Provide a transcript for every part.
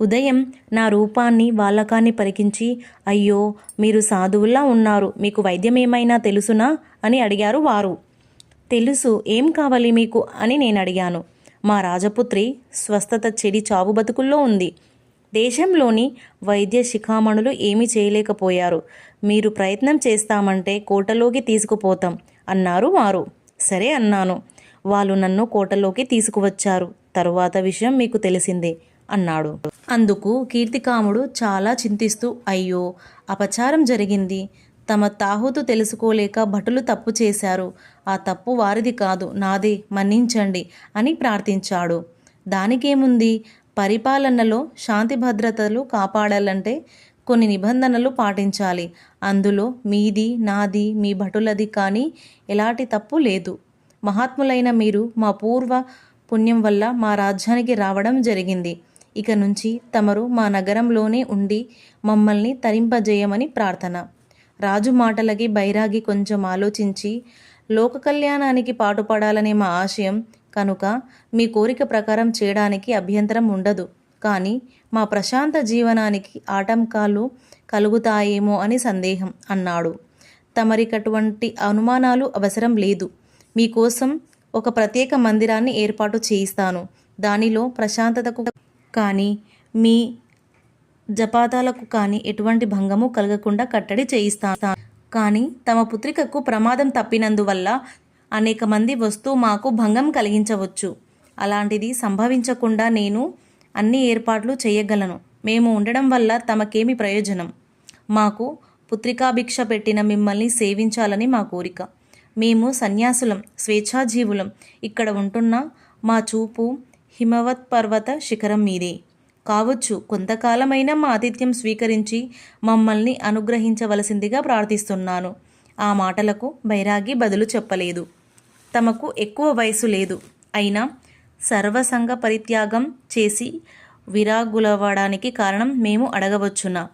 ఉదయం నా రూపాన్ని వాళ్ళకాన్ని పరికించి అయ్యో మీరు సాధువుల్లా ఉన్నారు మీకు వైద్యం ఏమైనా తెలుసునా? అని అడిగారు వారు. తెలుసు ఏం కావాలి మీకు? అని నేను అడిగాను. మా రాజపుత్రి స్వస్థత చెడి చావు బతుకుల్లో ఉంది. దేశంలోని వైద్య శిఖామణులు ఏమీ చేయలేకపోయారు. మీరు ప్రయత్నం చేస్తామంటే కోటలోకి తీసుకుపోతాం అన్నారు వారు. సరే అన్నాను. వాళ్ళు నన్ను కోటలోకి తీసుకువచ్చారు. తరువాత విషయం మీకు తెలిసిందే. అన్నాడు. అందుకు కీర్తికాముడు చాలా చింతిస్తూ అయ్యో అపచారం జరిగింది. తమ తాహుతు తెలుసుకోలేక భటులు తప్పు చేశారు. ఆ తప్పు వారిది కాదు నాదే మన్నించండి అని ప్రార్థించాడు. దానికేముంది? పరిపాలనలో శాంతి భద్రతలు కాపాడాలంటే కొన్ని నిబంధనలు పాటించాలి. అందులో మీది నాది మీ భటులది కానీ ఎలాంటి తప్పు లేదు. మహాత్ములైన మీరు మా పూర్వ పుణ్యం వల్ల మా రాజ్యానికి రావడం జరిగింది. ఇక నుంచి తమరు మా నగరంలోనే ఉండి మమ్మల్ని తరింపజేయమని ప్రార్థన. రాజు మాటలకి బైరాగి కొంచెం ఆలోచించి లోక కళ్యాణానికి పాటుపడాలనే మా ఆశయం కనుక మీ కోరిక ప్రకారం చేయడానికి అభ్యంతరం ఉండదు. కానీ మా ప్రశాంత జీవనానికి ఆటంకాలు కలుగుతాయేమో అని సందేహం అన్నాడు. తమరికటువంటి అనుమానాలు అవసరం లేదు. మీకోసం ఒక ప్రత్యేక మందిరాన్ని ఏర్పాటు చేయిస్తాను. దానిలో ప్రశాంతతకు కానీ మీ జపాతాలకు కానీ ఎటువంటి భంగము కలగకుండా కట్టడి చేయిస్తాను. కానీ తమ పుత్రికకు ప్రమాదం తప్పినందువల్ల అనేక మంది వస్తూ మాకు భంగం కలిగించవచ్చు. అలాంటిది సంభవించకుండా నేను అన్ని ఏర్పాట్లు చేయగలను. మేము ఉండడం వల్ల తమకేమి ప్రయోజనం? మాకు పుత్రికాభిక్ష పెట్టిన మిమ్మల్ని సేవించాలని మా కోరిక. మేము సన్యాసులం స్వేచ్ఛాజీవులం. ఇక్కడ ఉంటున్న మా చూపు హిమవత్ పర్వత శిఖరం మీదే. కావచ్చు కొంతకాలమైనా మా ఆతిథ్యం స్వీకరించి మమ్మల్ని అనుగ్రహించవలసిందిగా ప్రార్థిస్తున్నాను. ఆ మాటలకు బైరాగి బదులు చెప్పలేదు. తమకు ఎక్కువ వయసు లేదు. అయినా సర్వసంగ పరిత్యాగం చేసి విరాగులవ్వడానికి కారణం మేము అడగవచ్చునా?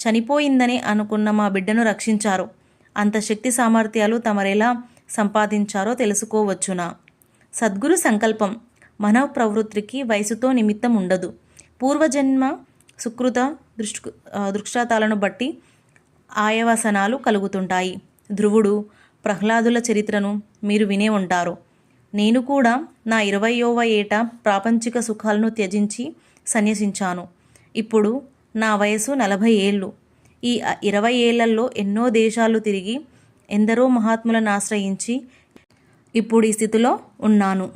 చనిపోయిందని అనుకున్న మా బిడ్డను రక్షించారు. అంత శక్తి సామర్థ్యాలు తమరెలా సంపాదించారో తెలుసుకోవచ్చునా? సద్గురు సంకల్పం. మనవ ప్రవృత్తికి వయసుతో నిమిత్తం ఉండదు పూర్వజన్మ సుకృత దృష్టి దృక్షాతాలను బట్టి ఆయవసనాలు కలుగుతుంటాయి. ధ్రువుడు ప్రహ్లాదుల చరిత్రను మీరు వినే ఉంటారు. నేను కూడా నా ఇరవయోవ ఏట ప్రాపంచిక సుఖాలను త్యజించి సన్యసించాను. ఇప్పుడు నా వయసు నలభై ఏళ్ళు. ఈ ఇరవై ఏళ్ళలో ఎన్నో దేశాలు తిరిగి ఎందరో మహాత్ములను ఆశ్రయించి ఇప్పుడు ఈ స్థితిలో ఉన్నాను.